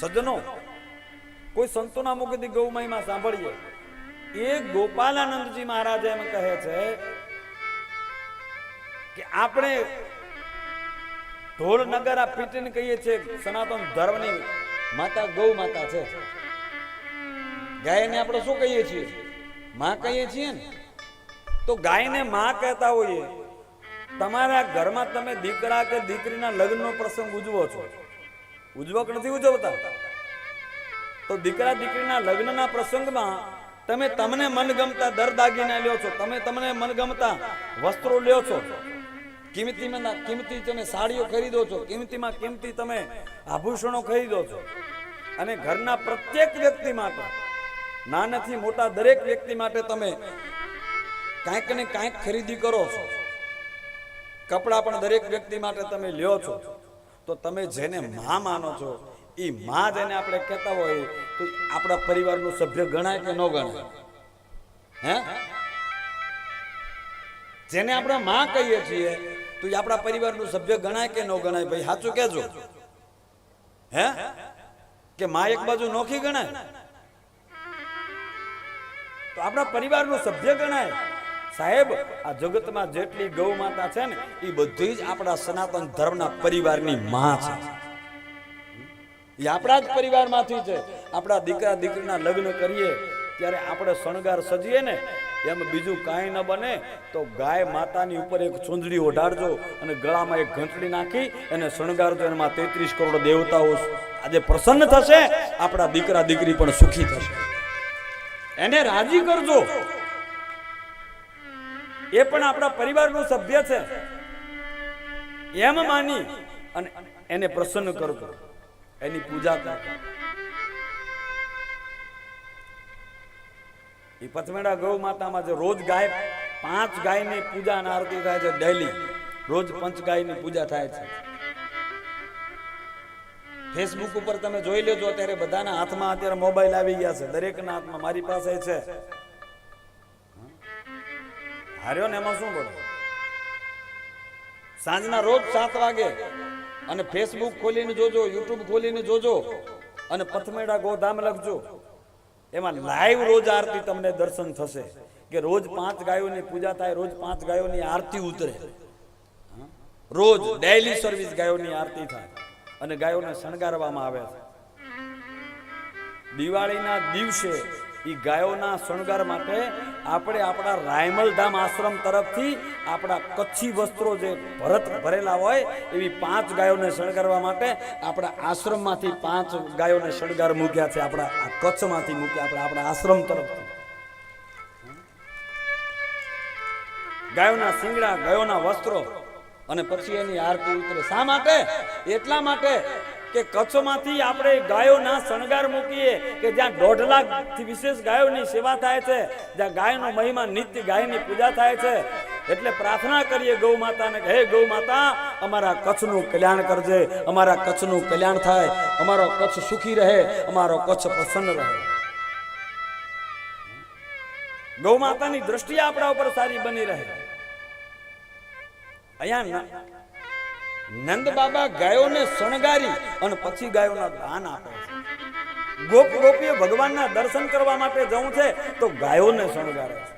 સજ્જનો, કોઈ સંતોના મુખેથી ગૌ મહિમા સાંભળીએ. એ ગોપાલાનંદજી મહારાજ એમ કહે છે કે આપણે ઢોલ નગર પીટીને કહીએ છીએ, સનાતન ધર્મની માતા ગૌ માતા છે. ગાયને આપણે શું કહીએ છીએ? માં કહીએ છીએ ને? તો ગાયને માં કહેતા હોઈએ. તમારા ઘરમાં તમે દીકરા કે દીકરીના લગ્નનો પ્રસંગ ઉજવો છો. ઉજવો નથી ઉજવતા. તો દીકરા દીકરીના લગ્નના પ્રસંગમાં તમે તમને મનગમતા દર દાગીના લ્યો છો, તમે તમને મનગમતા વસ્ત્રો લ્યો છો. કિંમતીમાં કિંમતી તમે સાડીઓ ખરીદો છો, કિંમતીમાં કિંમતી તમે આભૂષણો ખરીદો છો. અને ઘરના પ્રત્યેક વ્યક્તિ માટે, નાનાથી મોટા દરેક વ્યક્તિ માટે તમે કાંઈક ને કાંઈક ખરીદી કરો છો. કપડાં પણ દરેક વ્યક્તિ માટે તમે લ્યો છો. તો તમે જેને માં માનો છો એ માં જેને આપણે કહેતા હોય, તો આપણા પરિવારનું સભ્ય ગણાય કે ન ગણાય? હે? જેને આપણે માં કહીએ છીએ, તો એ આપણા પરિવારનું સભ્ય ગણાય કે ન ગણાય? ભાઈ, સાચું કહેજો. હે? કે માં એક બાજુ નોખી ગણાય? તો આપણા પરિવારનું સભ્ય ગણાય. સાહેબ, આ જગતમાં જેટલી ગૌ માતા છે ને એ બધી જ આપણા સનાતન ધર્મના પરિવારની માં છે. એ આપણા જ પરિવારમાંથી છે. આપણા દીકરા દીકરીના લગ્ન કરીએ, ત્યારે આપણે શણગાર સજીએ ને, એમ બીજું કાંઈ ન બને, તો ગાય માતાની ઉપર એક ચૂંદડી ઓઢાડજો અને ગળામાં એક ઘંટડી નાખી અને શણગારજો. એમાં તેત્રીસ કરોડ દેવતાઓ આજે પ્રસન્ન થશે, આપણા દીકરા દીકરી પણ સુખી થશે. એને રાજી કરજો. એ પણ આપણા પરિવારનો સભ્ય છે. એમ માની અને એને પ્રસન્ન કરતો એની પૂજા કરતો એ પથમેડા ગૌ માતામાં જે રોજ ગાય, પાંચ ગાયની પૂજા અને આરતી થાય છે ડેલી રોજ પંચ ગાયની પૂજા થાય છે. ફેસબુક ઉપર તમે જોઈ લેજો, અત્યારે બધાના હાથમાં અત્યારે મોબાઈલ આવી ગયા છે. દરેકના હાથમાં મારી પાસે છે. હાર્યો ને એમાં શું પડે સાંજના રોજ સાત વાગે અને ફેસબુક ખોલીને જોજો યુટ્યુબ ખોલીને જોજો અને પથમેડા ગોધામ લખજો. એમાં લાઈવ રોજ આરતી તમને દર્શન થશે કે રોજ પાંચ ગાયોની પૂજા થાય, રોજ પાંચ ગાયોની આરતી ઉતરે. રોજ ડેલી સર્વિસ ગાયોની આરતી થાય અને ગાયોને શણગારવામાં આવે છે. દિવાળીના દિવસે એ ગાયોના શણગાર માટે આપણે આપણા રાયમલ ધામ આશ્રમ તરફથી આપણા કચ્છી વસ્ત્રો જે ભરત ભરેલા હોય, એવી પાંચ ગાયોને શણગારવા માટે આપણા આશ્રમમાંથી પાંચ ગાયોને શણગાર મૂક્યા છે, આપણા આ કચ્છમાંથી મૂક્યા, આપણા આપણા આશ્રમ તરફથી. ગાયોના શિંગડા, ગાયોના વસ્ત્રો અને પછી એની આરતી ઉતરે. શા માટે? એટલા માટે કે કચ્છમાંથી આપણે ગાયોના શણગાર મૂકીએ કે જ્યાં દોઢ લાખથી વિશેષ ગાયોની સેવા થાય છે, જ્યાં ગાયનો મહિમા નિત્ય ગાયની પૂજા થાય છે. એટલે પ્રાર્થના કરીએ ગૌ માતાને હે ગૌ માતા, અમારા કચ્છનું કલ્યાણ કરજે, અમારા કચ્છનું કલ્યાણ થાય, અમારો કચ્છ સુખી રહે, અમારો કચ્છ પ્રસન્ન રહે. ગૌ માતાની દ્રષ્ટિ આપણા ઉપર સારી બની રહે. અહીંયા નંદ બાબા ગાયોને શણગારી અને પછી ગાયોના દાન આપે છે. ગોપ ગોપીએ ભગવાનના દર્શન કરવા માટે જવું છે તો ગાયોને શણગારે છે.